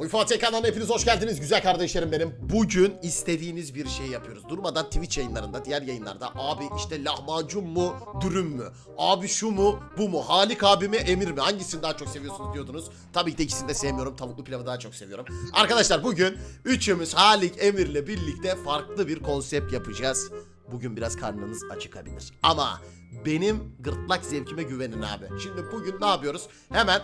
Uyfa kanalına hepiniz hoş geldiniz güzel kardeşlerim benim. Bugün istediğiniz bir şey yapıyoruz. Durmadan Twitch yayınlarında, diğer yayınlarda abi işte lahmacun mu, dürüm mü? Abi şu mu, bu mu? Halik abi mi, Emir mi? Hangisini daha çok seviyorsunuz diyordunuz. Tabii ki de ikisini de sevmiyorum. Tavuklu pilavı daha çok seviyorum. Arkadaşlar bugün üçümüz Halik, Emir'le birlikte farklı bir konsept yapacağız. Bugün biraz karnınız acıkabilir. Ama benim gırtlak zevkime güvenin abi. Şimdi bugün ne yapıyoruz? Hemen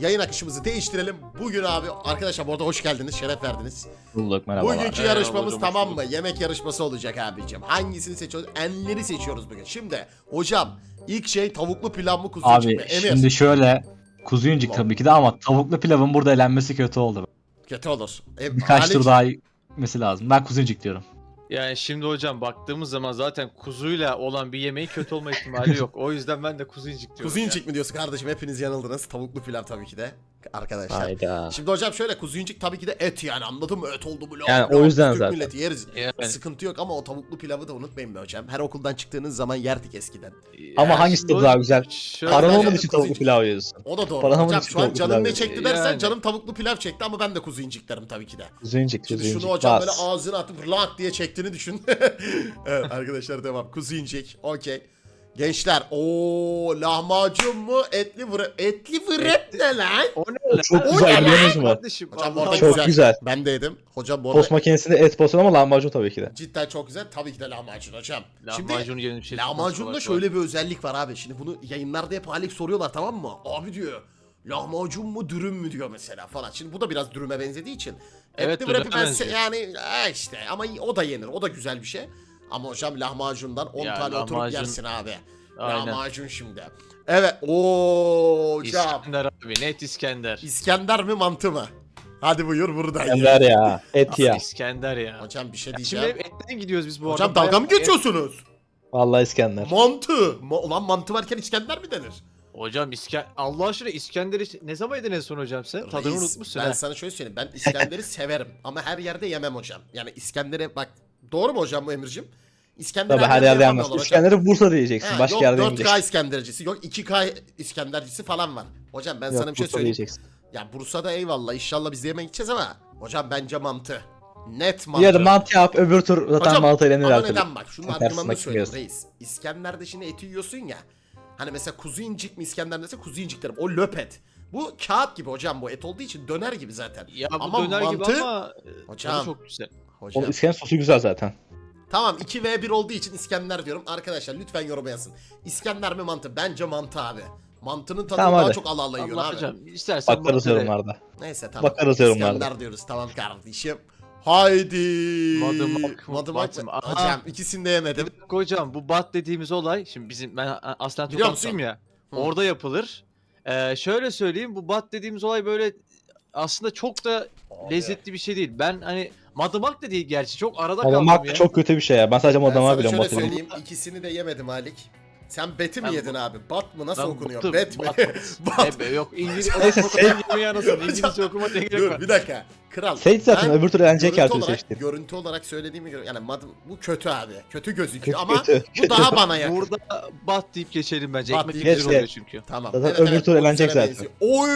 yayın akışımızı değiştirelim. Bugün abi arkadaşlar bu arada hoş geldiniz, şeref verdiniz. Bulduk merhabalar. Bugünkü Merhaba yarışmamız hocam, hoş tamam mı? bulduk. Yemek yarışması olacak abicim. Hangisini seçiyoruz? Enleri seçiyoruz bugün. Şimdi hocam ilk şey tavuklu pilav mı kuzu Abi mi? Emir. şimdi şöyle kuzu incik Tamam. tabii ki de ama tavuklu pilavın burada elenmesi kötü oldu. Kötü olur. E, Birkaç Halik- tur daha gitmesi lazım. Ben kuzu incik diyorum. Yani şimdi hocam baktığımız zaman zaten kuzuyla olan bir yemeğin kötü olma ihtimali yok. O yüzden ben de kuzu incik diyorum. Kuzu incik mi diyorsun kardeşim? Hepiniz yanıldınız. Tavuklu pilav tabii ki de. Arkadaşlar. Hayda. Şimdi hocam şöyle kuzu incik tabii ki de et yani anladın mı? Et oldu mu? Yani o yüzden Türk zaten. milleti yeriz. Yani- Sıkıntı yok ama o tavuklu pilavı da unutmayın be hocam. Her okuldan çıktığınız zaman yerdik eskiden. Ama Yani hangisi daha güzel? şöyle- Paran olmadığı için tavuklu pilav yiyorsun. O da doğru. Paran hocam şu an tavuklu canım ne çekti dersen Yani. canım tavuklu pilav çekti ama ben de kuzu incik derim tabii ki de. Kuzu incik, Şimdi kuzu şunu hocam böyle ağzına atıp lak diye çektiğini düşün. evet arkadaşlar devam. Kuzu incik. Okey. Gençler o lahmacun mu etli vırep etli vırep ne lan? O ne lan? Çok güzel biliyor musun? Kardeşim, Hocam bu arada Çok güzel. güzel. Ben de yedim. Hocam bu arada Tost makinesinde et basın ama lahmacun tabii ki de. cidden çok güzel. Tabii ki de lahmacun hocam. Şimdi Lahmacun yerine bir şey lahmacunda şöyle bir özellik var abi. Şimdi bunu yayınlarda hep Halik soruyorlar tamam mı? Abi diyor lahmacun mu dürüm mü diyor mesela falan. Şimdi bu da biraz dürüme benzediği için. Evet, etli wrap'i dürüme ben se- benziyor. yani e işte ama o da yenir. O da güzel bir şey. Ama hocam lahmacundan 10 Ya tane oturup lahmacun- yersin abi. Aynen. Lahmacun şimdi. Evet. Oo hocam. İskender abi net İskender. İskender mi mantı mı? Hadi buyur buradan. Ender ya. Et ya. İskender ya. Hocam bir şey Şimdi diyeceğim. hep etten gidiyoruz biz bu Hocam arada. dalga mı geçiyorsunuz? Vallahi İskender. Mantı. Ma- Ulan mantı varken İskender mi denir? Hocam İskender... Allah aşkına İskender'i ne zaman yedin en son hocam sen? Tadını Reis, unutmuşsun Ben ha. sana şöyle söyleyeyim. Ben İskender'i severim ama her yerde yemem hocam. Yani İskender'e bak doğru mu hocam bu Emir'cim? İskender Tabii her yerde hocam. İskender'i Bursa diyeceksin. Ha, Başka yok yerde 4K yemeyeceksin. İskendercisi yok 2K İskendercisi falan var. Hocam ben Yok, sana bir şey Bursa söyleyeyim. diyeceksin. Ya Bursa'da eyvallah inşallah biz de yemeğe gideceğiz ama hocam bence mantı. Net mantı. Ya da mantı yap öbür tur zaten Hocam, mantı elenir türlü. neden bak argümanını tersine söyleyeyim reis. İskender'de şimdi eti yiyorsun ya. Hani mesela kuzu incik mi İskender dese kuzu incik derim. O löpet. Bu kağıt gibi hocam bu et olduğu için döner gibi zaten. Ya bu Ama döner mantı- gibi ama e, Hocam. çok güzel. Hocam. O İskender sosu güzel zaten. Tamam 2v1 olduğu için İskender diyorum. Arkadaşlar lütfen yorum yazın. İskender mi mantı? Bence mantı abi. Mantının tadını Tamam, daha hadi. çok ala ala yiyorsun abi. hocam istersen Bakarız yorumlarda. Neyse tamam. Bakarız yorumlarda. İskender diyoruz tamam kardeşim. Haydi. Madımak mı, Madımak mı? Aha. Hocam ikisini de yemedim. dakika hocam bu bat dediğimiz olay şimdi bizim ben aslen Biliyor ya. Hı. Orada yapılır. Ee, şöyle söyleyeyim bu bat dediğimiz olay böyle aslında çok da Abi. lezzetli bir şey değil. Ben hani madımak da değil gerçi çok arada kaldım Madımak ya. çok kötü bir şey ya. Ben sadece Ben madımağı sana biliyorum şöyle batırmayı. söyleyeyim ikisini de yemedim Halik. Sen beti mi Ben yedin bu- abi? Bat mı? Nasıl Ben okunuyor? battım, Bet mi? battım. Bat. Ebe, yok İngiliz Neyse, okuma yemeği anasını İngilizce okuma Dur gerek var. bir dakika. Kral. Seç zaten ben öbür türlü elenecek görüntü her türlü olarak, seçtin. görüntü olarak söylediğimi göre yani madım, bu kötü abi. Kötü gözüküyor Kötü, ama kötü, bu daha bana yakın. Burada bat deyip geçelim bence. Bat Ekmek deyip güzel geçelim. oluyor çünkü. Tamam. Zaten öbür tur elenecek zaten. Oy!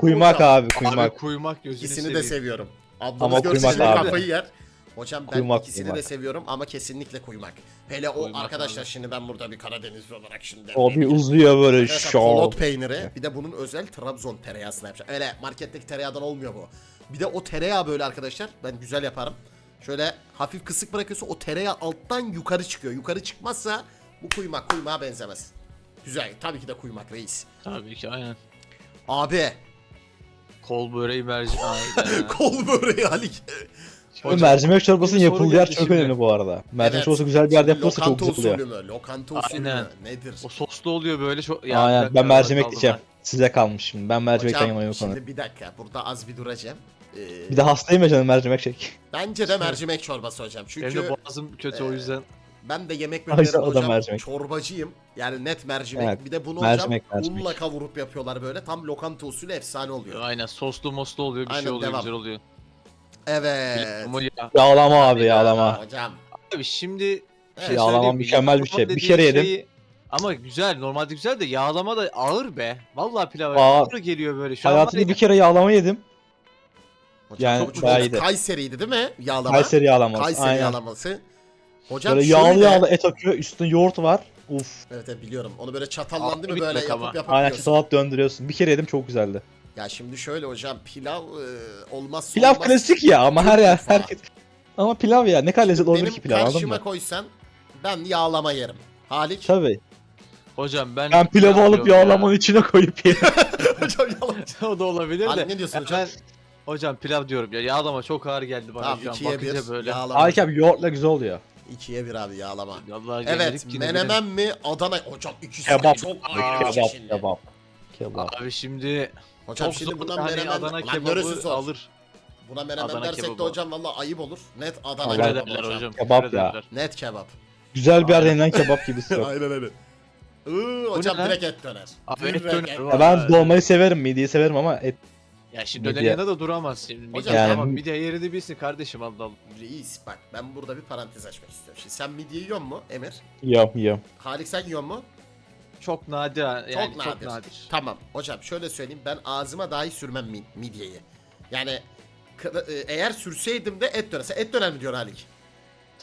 Kuymak abi Abi kuymak. kuymak gözünü İkisini de seviyorum. Ablamız Ama görse kuymak şimdi abi. kafayı yer. Hocam ben Kuymak, ikisini de kuymak. seviyorum ama kesinlikle kuymak. Hele o Kuymak arkadaşlar abi. şimdi ben burada bir Karadenizli olarak şimdi. O bir uzuyor böyle şov. kolot peyniri bir de bunun özel Trabzon tereyağısına yapacağım. Öyle marketteki tereyağdan olmuyor bu. Bir de o tereyağı böyle arkadaşlar ben güzel yaparım. Şöyle hafif kısık bırakıyorsa o tereyağı alttan yukarı çıkıyor. Yukarı çıkmazsa bu kuymak kuymağa benzemez. Güzel tabii ki de kuymak reis. Tabii ki aynen. Abi Kol böreği merci. Aynen. kol böreği Halik. O mercimek çorbasının bir soru yapıldığı yer geldi çok şimdi. önemli bu arada. Mercimek Evet. çorbası güzel bir yerde yapılırsa çok Lokanta güzel oluyor. usulü mü? Lokanta usulü mü? Aynen. Nedir? o soslu oluyor böyle çok. Ya, bir Aynen dakika, ben mercimek kaldım diyeceğim. Size kalmış şimdi. Ben mercimekten Hocam yanayım konu. şimdi bir dakika burada az bir duracağım. Ee, Bir de hastayım ya canım mercimek çek. Bence de mercimek çorbası hocam. ben. Benim Çünkü de boğazım kötü o Ee, yüzden. Ben de yemek da hocam mercimek. çorbacıyım. Yani net mercimek. Evet, Bir de bunu mercimek, hocam mercimek. unla kavurup yapıyorlar böyle. Tam lokanta usulü efsane oluyor. Aynen soslu moslu oluyor bir Aynen, şey oluyor devam. güzel oluyor. Evet. Ama ya. Yağlama abi yağlama. Hocam. Abi şimdi Evet. Yağlama söyleyeyim mi? mükemmel bir şey. Yağlama Bir kere dediğin yedim. Ama güzel normalde güzel de yağlama da ağır be. Vallahi pilav Ağır. ağır geliyor böyle. Şu an var Hayatımda ya- bir kere yağlama yedim. Yani çok iyiydi. Kayseri'ydi değil mi? Yağlama. Kayseri yağlaması. Kayseri Aynen. yağlaması. Hocam Böyle şöyle, yağlı yağlı et akıyor. Üstünde yoğurt var. Uf. Evet, evet biliyorum. Onu böyle çatallan Abi değil mi böyle yapıp yapıp Aynen yiyorsun. döndürüyorsun. Bir kere yedim çok güzeldi. Ya şimdi şöyle hocam pilav e, olmazsa Pilav olmaz. klasik ya ama her yer herkes. Ama pilav ya ne kadar lezzetli Benim ki pilav anladın karşıma mı? koysan ben yağlama yerim. Halik. Tabii. Hocam ben Ben pilavı alıp ya? yağlamanın içine koyup yerim. hocam yağlama. o da olabilir Halik de. ne diyorsun hocam? Ben hocam pilav diyorum ya. Yağlama çok ağır geldi bana Tamam ikiye bir böyle. yağlama. Abi yoğurtla güzel oluyor. İkiye bir abi yağlama. Vallahi Evet menemen mi Adana hocam ikisi de Kebap. çok Aa, ayrı bir Kebap, kebap. bilelim. Kebap. Abi şimdi Hocam çok şimdi zor buna hani menemen Adana Lan kebabı zor? alır. Buna menemen Adana dersek de kebabı. hocam valla ayıp olur. Net Adana Öyle kebap derler hocam. hocam. Kebap ya. Net kebap. Güzel bir yerde Aynen. yenilen kebap gibisi yok. Aynen öyle. Iıı, hocam ne lan? direkt et döner. Abi et Direkt döner et. var. Ya ben dolmayı severim, midyeyi severim ama et Ya şimdi Midye. döner yanında da duramaz şimdi. Hocam, yani- tamam bir de yerini bilsin kardeşim Allah Allah. Reis bak ben burada bir parantez açmak istiyorum. Şimdi sen midye yiyor mu Emir? yiyorum yiyorum. Halik sen yiyor mu? Çok nadir yani çok, çok nadir. nadir. Tamam hocam şöyle söyleyeyim ben ağzıma dahi sürmem mi- midyeyi. Yani kı- e, eğer sürseydim de et döner. Sen et döner mi diyor Halik?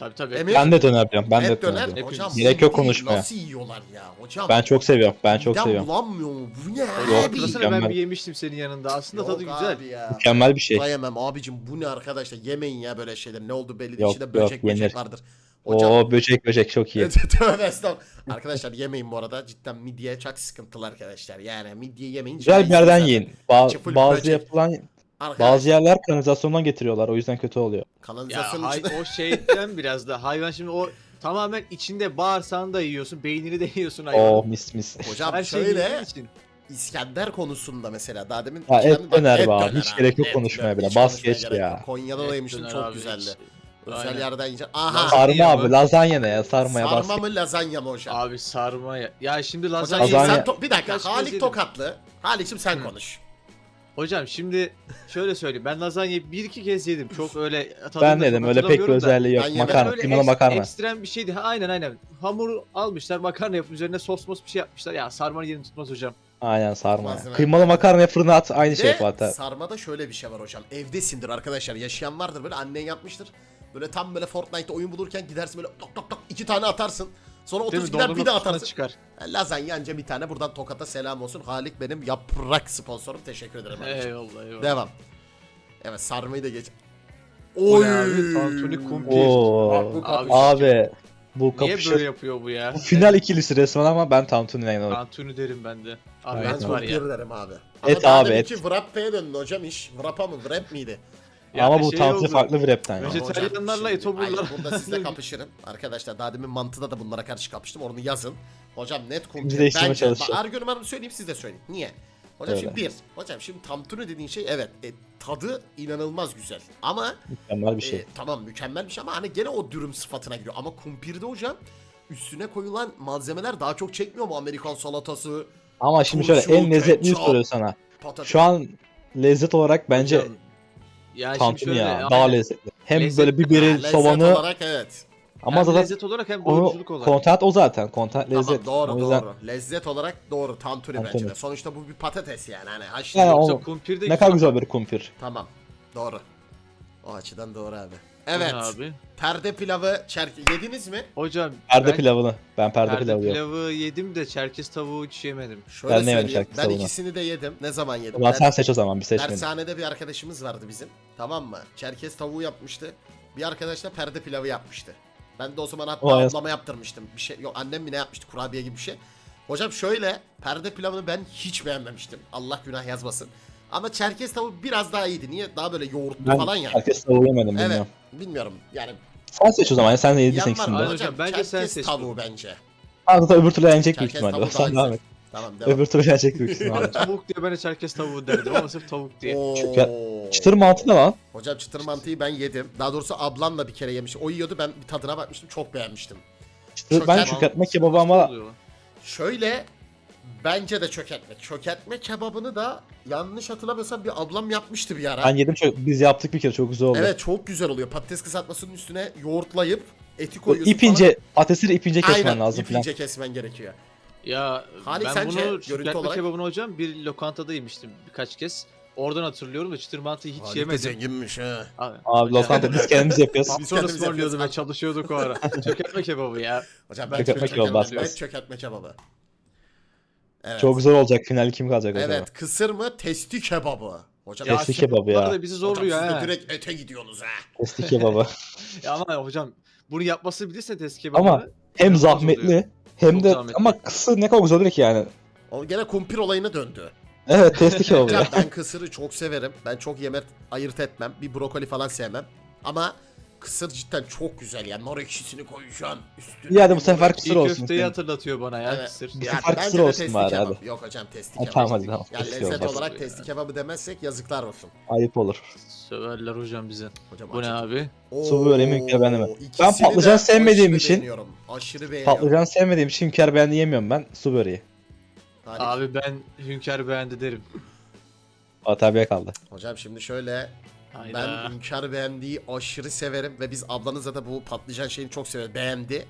Tabii tabii. Emir- Ben de döner diyorum. Ben de et döner döner. diyorum. Hocam. Gerek yok midyeyi konuşmaya. Nasıl yiyorlar ya hocam? Ben çok seviyorum. Ben çok Midem seviyorum. bulanmıyor mu? Bu ne Yok, abi? Hatırlasana ben mükemmel. bir yemiştim senin yanında. Aslında tadı Yok güzel. abi ya. Mükemmel bir şey. Dayamam abicim bu ne arkadaşlar yemeyin ya böyle şeyler ne oldu belli değil Yok, içinde yok, böcek böcek yenir. vardır. Hocam Oo böcek böcek çok iyi. Tövbe estağfurullah. Arkadaşlar yemeyin bu arada cidden midye çok sıkıntılı arkadaşlar yani midye yemeyin. Güzel bir yerden yiyin. Ba- İçi full bazı böcek. yapılan Arkadaşlar, bazı yerler kanalizasyondan getiriyorlar. O yüzden kötü oluyor. Ya kanalizasyon hay, içinde o şeyden biraz da hayvan şimdi o tamamen içinde bağırsağını da yiyorsun, beynini de yiyorsun hayvan. Oo mis mis. hocam Her şey şöyle için. İskender konusunda mesela daha demin Ha, et döner et abi. Hiç gerek yok konuşmaya bile. Bas geç ya. Konya'da da yemiştim çok abi, güzeldi. hiç- Özel Aynen. yerden yiyeceğim. Aha. Sarma abi. Lazanya ne ya? Sarmaya bas. Sarma mı lazanya mı hocam? Abi sarma ya. Ya şimdi Hocam lazanya. şimdi Lazanya- sen to- bir dakika Halik. Tokatlı. Halik'cim sen Hı. konuş. Hocam şimdi şöyle söyleyeyim. Ben lazanyayı bir iki kez yedim. Çok öyle tadını Ben dedim öyle pek bir hatırlamıyorum da. özelliği yok. Ben yemedim. Makarna. Böyle Kıymalı eks- makarna. Ekstrem bir şeydi. Ha, aynen aynen. Hamuru almışlar makarna yapıp üzerine sos mos bir şey yapmışlar. Ya sarmanın yerini tutmaz hocam. Aynen sarma. Malzeme. Kıymalı makarnaya fırına at aynı şey Ve zaten. sarmada şöyle bir şey var hocam. Evdesindir arkadaşlar. Yaşayan vardır böyle annen yapmıştır. Böyle tam böyle Fortnite'da oyun bulurken gidersin böyle tok tok tok iki tane atarsın. Sonra Değil mi? otursun gider bir daha atarsın. çıkar. Yani lazanya anca bir tane buradan Tokat'a selam olsun. Halik benim yaprak sponsorum. Teşekkür ederim. Eyvallah eyvallah. Devam. Evet sarmayı da geç. O ne abi? Tantuni kumpir. Oo. Abi. Abi bu Niye kapışır. böyle yapıyor bu ya? Bu final ikilisi resmen ama ben Tantuni'ne inanıyorum. Tantuni derim ben de. Abi Evet, Ben et var kumpir derim abi. Et daha abi, et. Wrap'e döndü hocam iş. Wrap'a mı? Wrap miydi? Ya ama bu şey oldu. farklı bir rapten ya. Vejet- Vejetaryenlerle etoburlar. Hayır burada sizle kapışırım. Arkadaşlar daha demin mantıda da bunlara karşı kapıştım. Onu yazın. Hocam net. Biz değiştirmeye Bence, bak, çalışacağız. argümanımı söyleyeyim siz de söyleyin. Niye? Hocam Öyle. şimdi bir. Hocam şimdi tantuni dediğin şey evet e, tadı inanılmaz güzel. Ama Mükemmel bir şey. e, tamam mükemmel bir şey ama hani gene o dürüm sıfatına giriyor. Ama kumpirde hocam üstüne koyulan malzemeler daha çok çekmiyor mu? Amerikan salatası, Ama şimdi şöyle en lezzetliyi ketçap, soruyor sana. patates. Şu an lezzet olarak bence Hocam, ya şimdi Tantuni şöyle, ya. aynen. Daha lezzetli. Hem Lezzet- böyle biberi, lezzet soğanı olarak evet. ama hem zaten lezzet olarak hem doyuruculuk olarak. content o zaten. Content lezzet. Tamam doğru o yüzden doğru. Lezzet olarak doğru. Tantuni, bence Tantuni. de. Sonuçta bu bir patates yani. Hani haşlı. Yani Yoksa o- kumpirde ne kadar güzel bir kumpir. Tamam. Doğru. O açıdan doğru abi. Evet. Abi. Perde pilavı çerke yediniz mi? Hocam Perde ben pilavını. Ben perde, perde pilavı pilavı, yiyorum. yedim de çerkez tavuğu hiç yemedim. Şöyle Ben de yemedim söyleyeyim. çerkez Ben tavuğunu. ikisini de yedim. Ne zaman yedim? Ulan sen seç o zaman bir seçmedim. Dershanede bir arkadaşımız vardı bizim. Tamam mı? Çerkez tavuğu yapmıştı. Bir arkadaş da perde pilavı yapmıştı. Ben de o zaman hatta Vay ablama yaptırmıştım. Bir şey yok annem mi ne yapmıştı kurabiye gibi bir şey. Hocam şöyle perde pilavını ben hiç beğenmemiştim. Allah günah yazmasın. Ama çerkez tavuğu biraz daha iyiydi. Niye? Daha böyle yoğurtlu Ben falan ya. herkes tavuğu yemedim Evet. bilmiyorum. Bilmiyorum. Yani Sen seç o zaman. Sen de ikisini mı? de. Hocam, bence sen seç tavuğu bence. Aa, zaten öbür türlü yenecek büyük Çerkez ihtimalle. tavuğu daha Sen devam et. Tamam devam. Öbür türlü yenecek büyük ihtimalle. Tavuk diye ben de çerkez tavuğu derdim ama sırf tavuk diye. Oo. Çıtır mantı ne lan? Hocam çıtır mantıyı ben yedim. Daha doğrusu ablamla bir kere yemiş. O yiyordu ben bir tadına bakmıştım çok beğenmiştim. Çıtır, ben Çöker- çökertme kebabı ama Oluyor. Şöyle bence de çökertme. Çökertme kebabını da yanlış hatırlamıyorsam bir ablam yapmıştı bir ara. ben yedim çok biz yaptık bir kere çok güzel oldu. Evet çok güzel oluyor. Patates kızartmasının üstüne yoğurtlayıp eti koyuyorsun ipince patatesi ipince falan. kesmen Aynen lazım falan. ipince kesmen gerekiyor. Ya Halik, ben sence bunu görüntü çökertme olarak- kebabını hocam bir lokantada yemiştim birkaç kez. oradan hatırlıyorum da çıtır mantıyı hiç Halit de yemedim. zenginmiş ha. Abi, Abi lokanta biz kendimiz yapıyoruz. Biz kendimiz ısmarlıyordu ve çalışıyorduk o ara. Çökertme kebabı ya. Hocam ben Çökertme çökertme kebabı, bas. çökertme kebabı. Evet. Çok zor olacak final kim kalacak acaba? Evet kısır mı testi kebabı. Hocam Testi kebabı ya. da bizi zorluyor hocam siz de direkt ete gidiyorsunuz ha. Testi kebabı. Ya ama hocam bunu yapması bilirse test kebabı. Ama hem zahmetli oluyor. hem Çok de zahmetli. ama kısır ne kadar güzel olur ki yani. O gene kumpir olayına döndü. Evet testi kebabı ya. ben kısırı çok severim. Ben çok yemek ayırt etmem. Bir brokoli falan sevmem. Ama kısır cidden çok güzel yani. Nar ekşisini koyacaksın. Üstüne Ya da bu sefer kısır İyi olsun. köfteyi hatırlatıyor bana ya Evet. kısır. Bu Yani sefer bence kısır de olsun testi bari, kebap. hadi. Yok hocam testi Ha, kebap. tamam, hadi, tamam. Yani Testi lezzet olmaz. olarak testi kebabı demezsek yazıklar olsun. Ayıp olur. Söverler hocam bize. Hocam Bu ne acı- abi? Su böreği mi, hünkâr beğendi mi? Oo, Ben patlıcan de sevmediğim aşırı için- beğeniyorum. Aşırı beğeniyorum. Patlıcan sevmediğim için hünkâr beğendi yemiyorum ben. Su böreği. Abi ben Hünkar beğendi derim. Fatih abiye kaldı. Hocam şimdi şöyle Hayda. ben Hünkar beğendiği aşırı severim ve biz ablanızla da bu patlıcan şeyini çok severiz. Beğendi.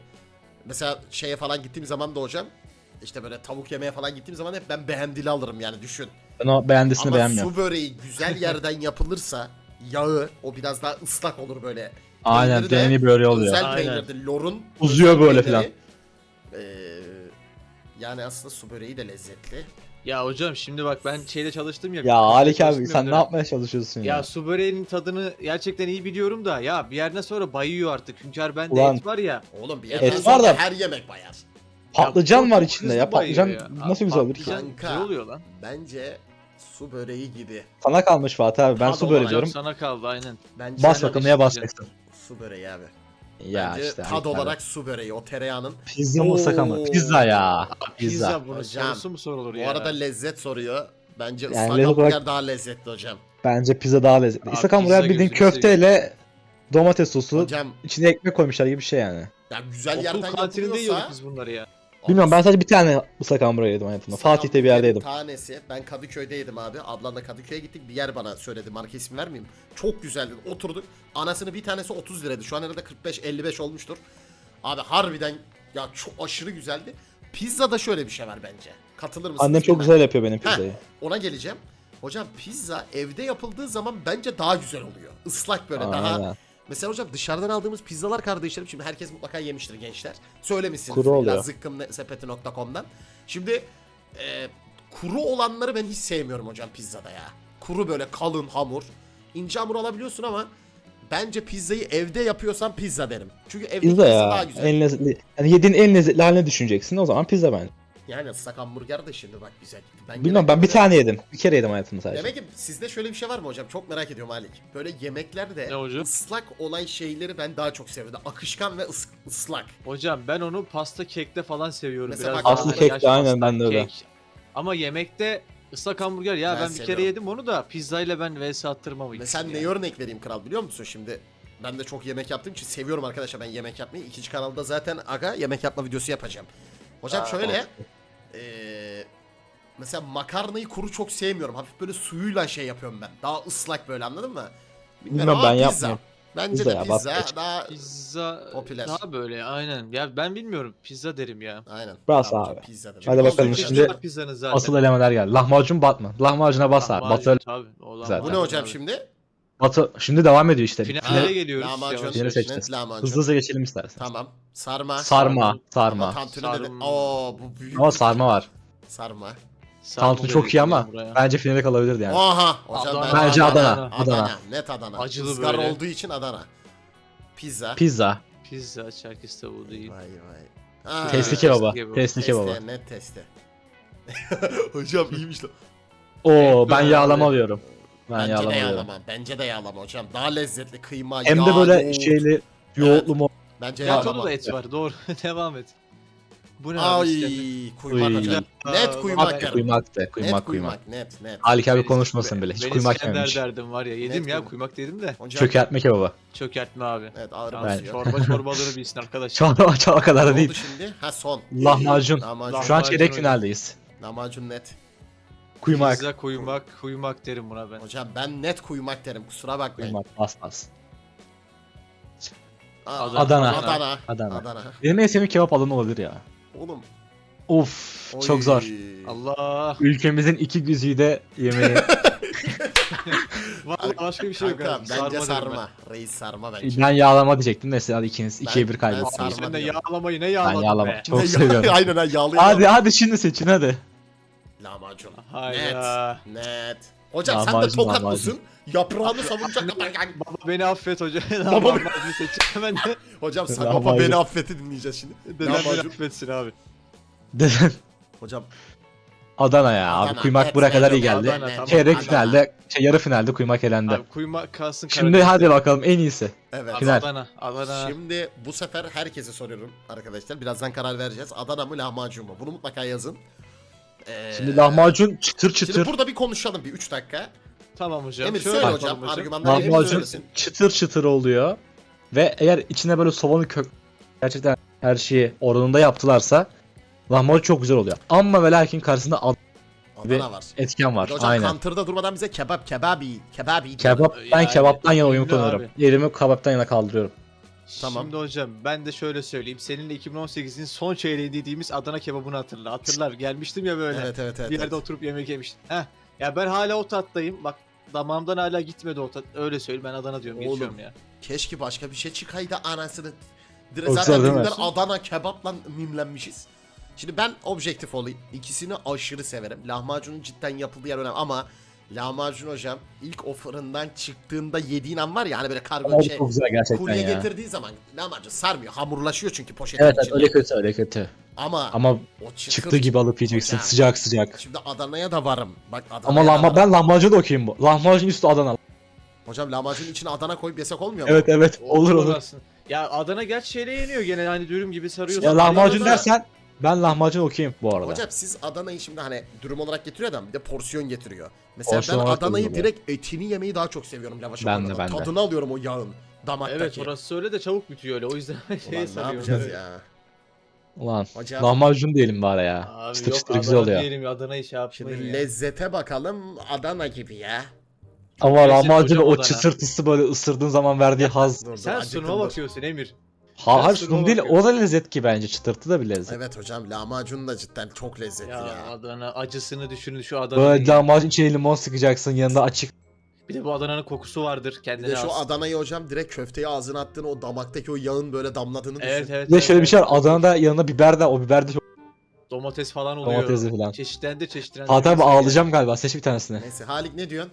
Mesela şeye falan gittiğim zaman da hocam işte böyle tavuk yemeye falan gittiğim zaman hep ben beğendili alırım yani düşün. Ben o beğendisini Ama beğenmiyorum. su böreği güzel yerden yapılırsa yağı o biraz daha ıslak olur böyle. Aynen Peyniri de deneyim böyle oluyor. Özel Aynen. peynirdir. Lor'un Uzuyor özel böyle peyniri. Ee, yani aslında su böreği de lezzetli. Ya hocam şimdi bak ben şeyde çalıştım ya. Ya Halik abi sen ne yapmaya çalışıyorsun ya? Ya su böreğinin tadını gerçekten iyi biliyorum da ya bir yerden sonra bayıyor artık. Hünkar bende Ulan. et var ya. Oğlum bir Et yerden var sonra da- her yemek bayar. Patlıcan Ya, var içinde ya. Patlıcan ya. nasıl güzel olur ki? Patlıcan Kanka. oluyor lan. Bence su böreği gibi. Sana kalmış Fatih abi. Ben Tadı su böreği olacak diyorum. Sana kaldı aynen. Bence Bas bakalım neye basacaksın? su böreği abi. Ya Bence işte. tad olarak su böreği o tereyağının. Pizza mı ıslak ama? Pizza ya. Pizza, Pizza. sorusu mu sorulur Bu ya? arada lezzet soruyor. Bence Yani ıslak lezzet hamburger olarak- daha lezzetli hocam. Bence pizza daha lezzetli. Abi Islak hamburger pizza bildiğin gözünü köfteyle domates sosu. Hocam içine ekmek koymuşlar gibi bir şey yani. ya güzel Okul yerden kantininde yiyorduk yapılıyorsa. biz bunları ya. Bilmiyorum ben sadece bir tane ıslak hamburger yedim hayatımda. Fatih'te bir yerde yedim. Tanesi. Ben Kadıköy'deydim abi. Ablamla Kadıköy'e gittik. Bir yer bana söyledi. Marka ismi vermeyeyim. Çok güzeldi. Oturduk. Anasını bir tanesi 30 liraydı. Şu an herhalde 45-55 olmuştur. Abi harbiden ya çok aşırı güzeldi. Pizzada şöyle bir şey var bence. Katılır mısınız? Annem çok güzel yapıyor benim pizzayı. Ona geleceğim. Hocam pizza evde yapıldığı zaman bence daha güzel oluyor. Islak böyle daha. Mesela hocam dışarıdan aldığımız pizzalar kardeşlerim şimdi herkes mutlaka yemiştir gençler. Söylemişsiniz. Kuru oluyor. Zıkkımsepeti.com'dan. Şimdi e, kuru olanları ben hiç sevmiyorum hocam pizzada ya. Kuru böyle kalın hamur. İnce hamur alabiliyorsun ama bence pizzayı evde yapıyorsan pizza derim. Çünkü evde Pizza pizza ya. daha güzel. En lezzetli. Yani yediğin en lezzetli haline düşüneceksin. O zaman pizza bence. Yani ıslak hamburger de şimdi bak güzel. Ben Bilmiyorum ben bir tane yedim. Bir kere yedim hayatımda sadece. Demek ki sizde şöyle bir şey var mı hocam? Çok merak ediyorum Halik. Böyle yemeklerde Ne hocam? ıslak olan şeyleri ben daha çok seviyorum. Akışkan ve ıs- ıslak. Hocam ben onu pasta kekte falan seviyorum. Mesela Biraz bak- Aslı hani kekte, yaş aynen, pasta, ben de öyle. kek. Ama yemekte ıslak hamburger ya Ben ben, bir kere yedim onu da pizzayla ben vs attırmam Mesela ikisini neye ya. örnek vereyim kral biliyor musun? Şimdi ben de çok yemek yaptığım için seviyorum arkadaşlar ben yemek yapmayı. İkinci kanalda zaten aga yemek yapma videosu yapacağım. Hocam Aa, şöyle eee, mesela makarnayı kuru çok sevmiyorum. Hafif böyle suyuyla şey yapıyorum ben. Daha ıslak böyle anladın mı? Bilmiyorum, ben pizza. yapmıyorum. Bence Pizza de ya, pizza vazgeç. daha Pizza Popüler. daha böyle aynen. Ya ben bilmiyorum pizza derim ya. aynen. Bas Tamam abi. Pizza dedim. Hadi bakalım şimdi- Var pizzanın zaten. Asıl elemeler geldi. Lahmacun Batman. Lahmacuna bas abi. Lahmacun, Batı, tabii, o Zaten. Bu ne hocam abi. şimdi? Batı şimdi devam ediyor işte. Finallere Ha, geliyoruz. lahmacun. yavaş yavaş. seçeceğiz. Lahmacun. Hızlı hızlı geçelim istersen. Tamam. Sarma. Sarma. Ama Sarma. tantuni dedi. Sarma. Oo bu büyük. Ama sarma var. Sarma. Sarma Tantuni çok iyi ama buraya. bence finale kalabilirdi yani. Oha. Hocam Adana. ben Bence Adana. Adana. Adana. Net Adana. Acılı Izgara böyle. olduğu için Adana. Pizza. Pizza. Pizza, çerkez tavuğu değil. Vay vay. Aa, Testi kebaba. kebabı. Testi Testi, kebaba. net testi. hocam iyiymiş lan. Oo ben yağlama alıyorum. Ben Bence yağlama de yağlama. Bence de yağlama hocam. Daha lezzetli kıyma, Hem yağ, de böyle yoğurt. şeyli yoğurtlu mu? Bence Ya yağlama. tadı da et var doğru. Devam et. Bu ne Ay abi işte? kuymak Uy. hocam. Aa, Net kuymak bak- derim. Kuymak de. Net Kuymak kuymak. kuymak. Net net. Halik abi konuşmasın bile. Hiç ben kuymak İskender yememiş. derdim var ya. Yedim Net ya kuymak. kuymak dedim de. Hocam, Çökertme kebabı. Çökertme abi. Evet ağır Yalnız basıyor. çorba çorbaları bilsin arkadaş. Çorba çorba kadar da Ne değil. oldu şimdi? Ha son. Lahmacun. Lahmacun. Şu an Lahmacun çeyrek hocam. finaldeyiz. Lahmacun net. Kuymak. Pizza kuymak, kuymak derim buna ben. Hocam ben net kuymak derim. Kusura bakmayın. Kuymak. Bas bas. Aa, Adana. Adana. Adana. Adana. Benim en sevdiğim kebap alanı olabilir ya. Oğlum. Of oy. çok zor. Allah. Ülkemizin iki güzide yemeği. Vallahi başka bir şey yok. Kanka abi. bence derim sarma. Reis sarma bence. Ben yağlama diyecektim. Neyse hadi ikiniz. Ben- ikiye bir ben sarma Ben. Sen de diyorum. yağlamayı ne Ben yağladın yağlama. be? Çok Ne seviyorum. Aynen ha yağlıyor. Hadi hadi şimdi seçin hadi. Lahmacun. Hayda. Net. Net. Hocam sen de Lahmacun, tokat lahmacun. mısın? Yaprağını savunacak kadar. Baba beni affet hoca. Baba- beni seçeceğim ben de. Hocam Sagopa Lahmacun. beni affetti dinleyeceğiz şimdi. Dedem beni Lahmacun. affetsin abi. Deden Hocam Adana ya. Adana, Abi kuymak net, buraya kadar iyi geldi. Adana, tamam. Çeyrek Adana. finalde, şey, yarı finalde kuymak elendi. Abi kuyma kalsın Şimdi Karadeniz. hadi bakalım en iyisi. evet. Final. Adana. Adana. Şimdi bu sefer herkese soruyorum arkadaşlar. Birazdan karar vereceğiz. Adana mı lahmacun mu? Bunu mutlaka yazın. Ee, Şimdi lahmacun çıtır Şimdi çıtır. burada bir konuşalım bir 3 dakika. Tamam hocam. Emir Şöyle söyle hocam. Argümanları Emir Lahmacun söylesin. çıtır çıtır oluyor. Ve eğer içine böyle soğanı kök gerçekten her şeyi oranında yaptılarsa lahmacun çok güzel oluyor. Ama ve lakin karşısında ad- Adana var. etken var. Bir Hocam Aynen. kantırda durmadan bize kebap kebabi kebabi. Kebap ben Yani, kebaptan yana konuyorum. abi. Yerimi kebaptan yana kaldırıyorum. Tamam. Şimdi hocam ben de şöyle söyleyeyim. Seninle 2018'in son çeyreği dediğimiz Adana kebabını hatırla. Hatırlar gelmiştim ya böyle. Evet evet evet. bir yerde evet. oturup yemek yemiştim. Heh. Ya ben hala o tattayım. Bak damağımdan hala gitmedi o tat. Öyle söyleyeyim ben Adana diyorum. Oğlum, Geçiyorum ya. Keşke başka bir şey çıkaydı anasını. Direkt zaten bugünler Adana kebapla mimlenmişiz. Şimdi ben objektif olayım. İkisini aşırı severim. Lahmacunun cidden yapıldığı yer önemli ama lahmacun hocam ilk o fırından çıktığında yediğin an var ya hani böyle kargo Ama şey çok güzel gerçekten kurye ya. getirdiği zaman lahmacun sarmıyor. Hamurlaşıyor çünkü poşetin Evet evet içinde. öyle kötü öyle kötü. Ama, Ama o çıtır, çıktığı gibi alıp yiyeceksin Hocam. sıcak sıcak. Şimdi Adana'ya da varım. Bak Adana'ya Ama da lahma varım. ben lahmacun da okuyayım bu. Lahmacun üstü Adana. Hocam lahmacunun içine Adana koyup yesek olmuyor mu? Evet evet olur olur. aslında. Ya Adana gerçi şeyle yeniyor gene hani dürüm gibi sarıyorsun. Ya lahmacun Adana'da- dersen ben lahmacun okuyayım bu arada. Hocam siz Adana'yı şimdi hani dürüm olarak getiriyor adam bir de porsiyon getiriyor. Mesela Porsiyon ben olarak Adana'yı direkt etini yemeyi daha çok seviyorum lavaşa Ben de, koymadan. ben de. Tadını alıyorum o yağın damaktaki. Evet orası öyle de çabuk bitiyor öyle. O yüzden Ulan şeye ne sarıyor. yapacağız ya? Ulan Hocam lahmacun diyelim bari ya. Abi çıtır yok çıtır Adana güzel oluyor. diyelim ya Adana'yı şey yapmayın şimdi ya. lezzete bakalım Adana gibi ya. Ama Lezzetli lahmacun hocam o çıtırtısı böyle ısırdığın zaman verdiği haz. Dur, dur, Sen acıktım, sunuma dur. bakıyorsun Emir. Ha, hayır sunum değil o da lezzet ki bence çıtırtı da bir lezzet. Evet hocam lahmacun da cidden çok lezzetli Ya, ya. Adana acısını düşünün şu Adana'nın. Böyle lahmacun içine limon sıkacaksın yanında açık. Bir de bu Adana'nın kokusu vardır Bir kendine de şu has. Adana'yı hocam direkt köfteyi ağzına attığın o damaktaki o yağın böyle damladığını düşün. Evet evet. Bir de evet, şöyle bir şey var evet. Adana'da yanında biber de o biber de çok Domates falan oluyor. domatesli falan. Çeşitlendi çeşitlendi. Fatih abi ağlayacağım galiba seç bir tanesini. Neyse Halik ne diyorsun?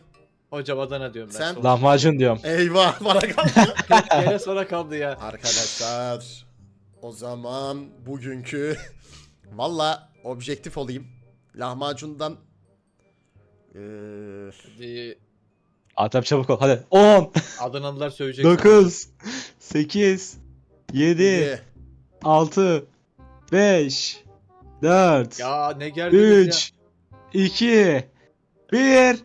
Hocam Adana diyorum ben. Sen- Son- Lahmacun diyorum. Eyvah bana kaldı. Gene sana kaldı ya. Arkadaşlar o zaman bugünkü valla objektif olayım. Lahmacundan eee Ee, Fatih abi çabuk ol hadi. 10, Adanalılar sövecek. 9, 8, 7, yedi. 6, 5, 4, sana. Ya ne geldiniz 3, 2, 1.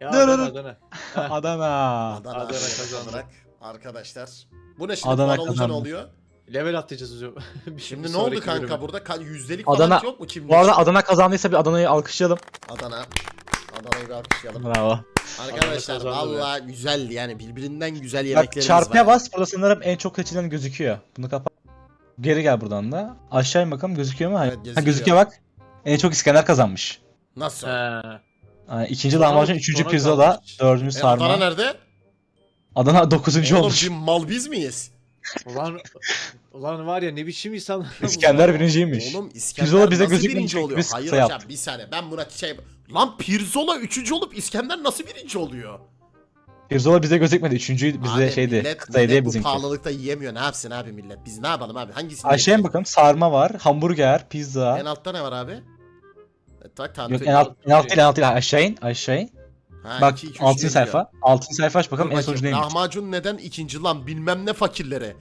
ya. Adana. Adana. Adana. Adana, Adana kazandı. olarak arkadaşlar. Bu ne şimdi Adana puan olunca ne kazandı. oluyor? Level atlayacağız hocam. Bir- Şimdi ne oldu sonraki kanka bölüme. burada? Ka- yüzdelik Adana- falan yok mu kimde? Bu arada Adana kazandıysa bir Adana'yı alkışlayalım. Adana. Adana'yı bir alkışlayalım. Bravo. Arkadaşlar kazandı be. valla güzeldi yani birbirinden güzel Bak yemeklerimiz çarpıya var. bas burada sanırım en çok seçilen gözüküyor. Bunu kapat. Geri gel buradan da. Aşağı in bakalım gözüküyor mu? Hayır. Evet, Ha, gözüküyor. gözüküyor bak. En çok İskender kazanmış. Nasıl? He. Ha, ikinci Sonra- lahmacun, üçüncü sonra pirzola, kalmış. dördüncü E, sarma. Adana Adana, nerede? dokuzuncu Oğlum olmuş. bir mal biz miyiz? Ulan, ulan var ya ne biçim insanlar. bunlar. İskender birinciymiş. Oğlum İskender Pirzola bize nasıl birinci oluyor? biz Hayır kısa hocam yaptık. bir saniye ben buna şey... Lan Pirzola üçüncü olup İskender nasıl birinci oluyor? Pirzola bize gözükmedi. Üçüncü bizde Abi şeydi. Millet, Kısaydı ya millet bu bizimki. pahalılıkta yiyemiyor ne yapsın abi millet? Biz ne yapalım abi? Hangisini Aşağıya yiyelim? bakalım. Sarma var, hamburger, pizza. En altta ne var abi? Tak tantuni. Yok en alt, en alt değil, en alt değil. Aşağı in, aşağı in. Ha, Bak iki, iki, üç altın diye sayfa. Altın sayfa aç bakalım Dur en sonucu bakayım, neymiş. Lahmacun neden ikinci lan bilmem ne fakirleri.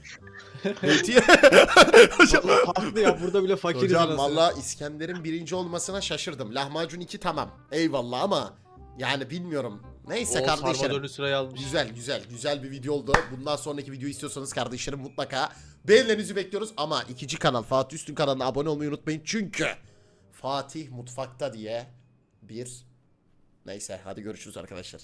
Beyti- hocam, haklı ya burada bile fakiriz hocam valla İskender'in birinci olmasına şaşırdım. Lahmacun 2 tamam. Eyvallah ama yani bilmiyorum. Neyse O kardeşlerim. almış. Güzel güzel güzel bir video oldu. Bundan sonraki videoyu istiyorsanız kardeşlerim mutlaka beğenilerinizi bekliyoruz. Ama ikinci kanal Fatih Üstün kanalına abone olmayı unutmayın. Çünkü Fatih Mutfakta diye bir... Neyse hadi görüşürüz arkadaşlar.